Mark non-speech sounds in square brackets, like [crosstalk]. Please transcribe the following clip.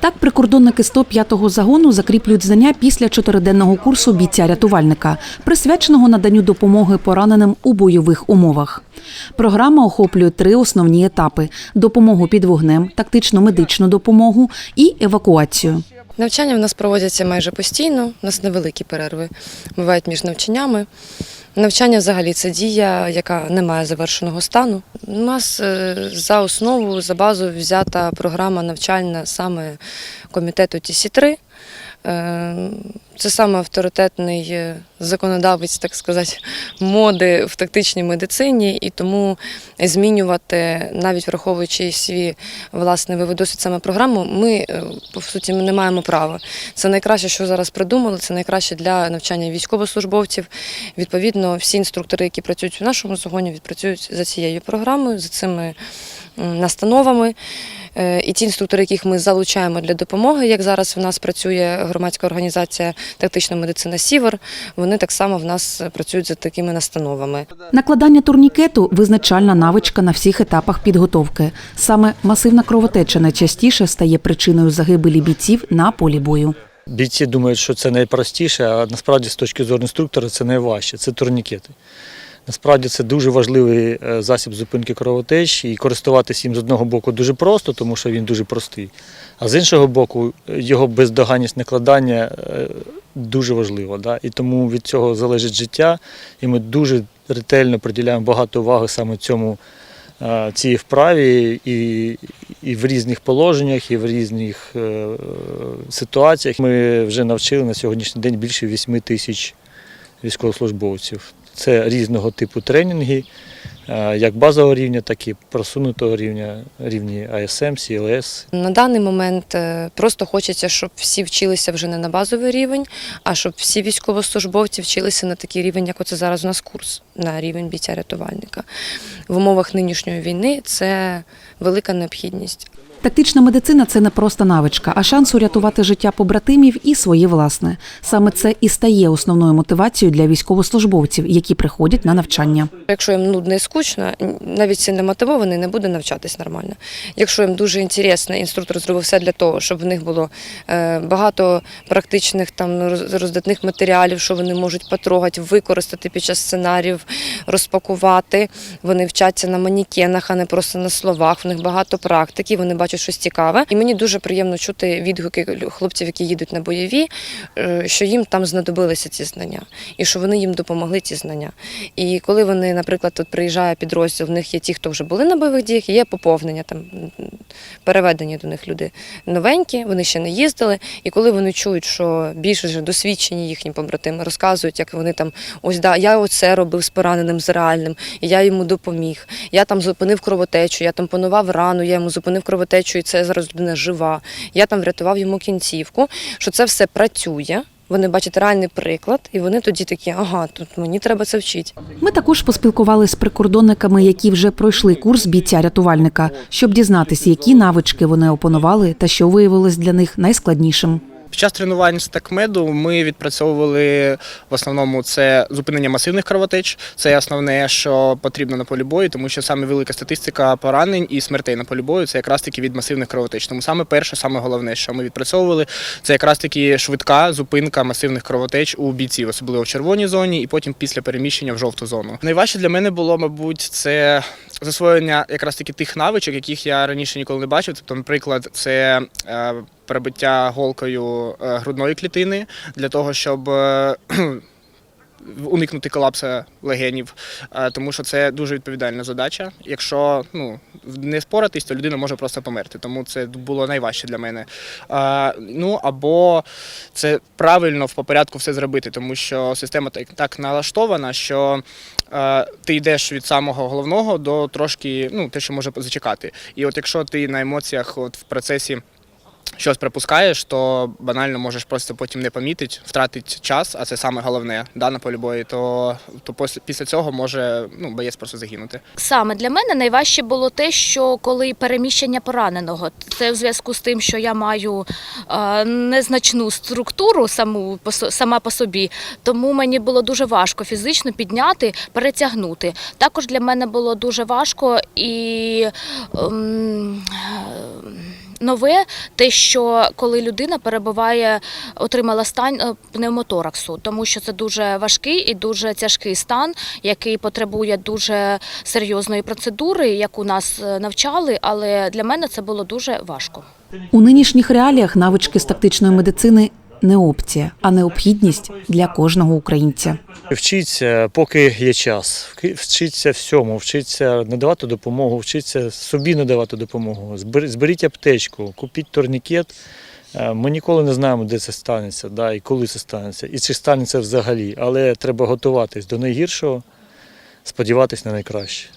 Так прикордонники 105-го загону закріплюють знання після чотириденного курсу бійця-рятувальника, присвяченого наданню допомоги пораненим у бойових умовах. Програма охоплює три основні етапи: допомогу під вогнем, тактичну медичну допомогу і евакуацію. Навчання в нас проводяться майже постійно, у нас невеликі перерви бувають між навчаннями. Навчання взагалі це дія, яка не має завершеного стану. У нас е, за основу, за базу взята програма навчальна саме комітету ТІСІ-3. Е, Це саме авторитетний е, законодавець, так сказати, моди в тактичній медицині, і тому змінювати, навіть враховуючи свій власний вивод саме програму, ми е, по суті ми не маємо права. Це найкраще, що зараз придумали, це найкраще для навчання військовослужбовців. Відповідно, всі інструктори, які працюють в нашому загоні, відпрацюють за цією програмою, за цими настановами. Е, І ті інструктори, яких ми залучаємо для допомоги, як зараз в нас працює громадська організація тактична медицина Сівер, вони так само в нас працюють за такими настановами. Накладання турнікету визначальна навичка на всіх етапах підготовки. Саме масивна кровотеча найчастіше стає причиною загибелі бійців на полі бою. Бійці думають, що це найпростіше, а насправді з точки зору інструктора це найважче це турнікети. Насправді це дуже важливий е, засіб зупинки кровотеч, і користуватися їм з одного боку дуже просто, тому що він дуже простий. А з іншого боку, його бездоганність накладання е, дуже важливо. Да? І тому від цього залежить життя, і ми дуже ретельно приділяємо багато уваги саме цьому е, цій вправі і, і в різних положеннях, і в різних ситуаціях. Ми вже навчили на сьогоднішній день більше 8 тисяч військовослужбовців. Це різного типу тренінги, е, як базового рівня, так і просунутого рівня, рівні АСМ, СІЛС. На даний момент е, просто хочеться, щоб всі вчилися вже не на базовий рівень, а щоб всі військовослужбовці вчилися на такий рівень, як оце зараз у нас курс на рівень бійця-рятувальника. В умовах нинішньої війни це велика необхідність. Тактична медицина це не просто навичка, а шанс урятувати життя побратимів і своє власне. Саме це і стає основною мотивацією для військовослужбовців, які приходять на навчання. Якщо їм нудно і скучно, навіть сильно мотивований, не буде навчатись нормально. Якщо їм дуже інтересно, інструктор зробив все для того, щоб в них було е, багато практичних там роз- роздатних матеріалів, що вони можуть потрогати, використати під час сценаріїв, розпакувати. Вони вчаться на манікенах, а не просто на словах. В них багато практики, вони бачать щось цікаве. І мені дуже приємно чути відгуки хлопців, які їдуть на бойові, е, що їм там знадобилися ці знання, і що вони їм допомогли ці знання. І коли вони, наприклад, тут приїжджає підрозділ, в них є ті, хто вже були на бойових діях, є поповнення там переведені до них люди новенькі, вони ще не їздили. І коли вони чують, що більш вже досвідчені їхні побратими розказують, як вони там ось да, я оце робив з пораненим з реальним, і я йому допоміг. Я там зупинив кровотечу, я там панував рану, я йому зупинив кровотечу, і це зараз людина жива. Я там врятував йому кінцівку, що це все працює. Вони бачать реальний приклад, і вони тоді такі, ага, тут мені треба це вчити. Ми також поспілкувалися з прикордонниками, які вже пройшли курс бійця-рятувальника, щоб дізнатися, які навички вони опанували та що виявилось для них найскладнішим. Час тренувань з такмеду ми відпрацьовували в основному це зупинення масивних кровотеч. Це основне, що потрібно на полі бою, тому що саме велика статистика поранень і смертей на полі бою це якраз таки від масивних кровотеч. Тому саме перше, саме головне, що ми відпрацьовували, це якраз таки швидка зупинка масивних кровотеч у бійців, особливо в червоній зоні, і потім після переміщення в жовту зону. Найважче для мене було, мабуть, це засвоєння якраз таки тих навичок, яких я раніше ніколи не бачив. Тобто, наприклад, це е, перебиття голкою е, грудної клітини для того, щоб е, [clears throat] уникнути колапсу легенів, Е, тому що це дуже відповідальна задача. Якщо ну, не споратись, то людина може просто померти. Тому це було найважче для мене. Ну або це правильно в порядку все зробити, тому що система так, так налаштована, що ти йдеш від самого головного до трошки ну, те, що може зачекати. І от якщо ти на емоціях от в процесі щось припускаєш, то банально можеш просто потім не помітити, втратити час, а це саме головне да, на полі бою, то, то після цього може ну, боєць просто загинути. Саме для мене найважче було те, що коли переміщення пораненого, це в зв'язку з тим, що я маю е, незначну структуру саму по сама по собі, тому мені було дуже важко фізично підняти, перетягнути. Також для мене було дуже важко і ем, нове те, що коли людина перебуває, отримала стан е, пневмотораксу, тому що це дуже важкий і дуже тяжкий стан, який потребує дуже серйозної процедури, яку нас е, навчали, але для мене це було дуже важко. У нинішніх реаліях навички з тактичної медицини не опція, а необхідність для кожного українця. Вчіться, поки є час. Вчіться всьому, вчіться надавати допомогу, вчіться собі надавати допомогу. Зберіть аптечку, купіть турнікет. Е, Ми ніколи не знаємо, де це станеться, да, і коли це станеться, і чи станеться взагалі. Але треба готуватись до найгіршого, сподіватись на найкраще.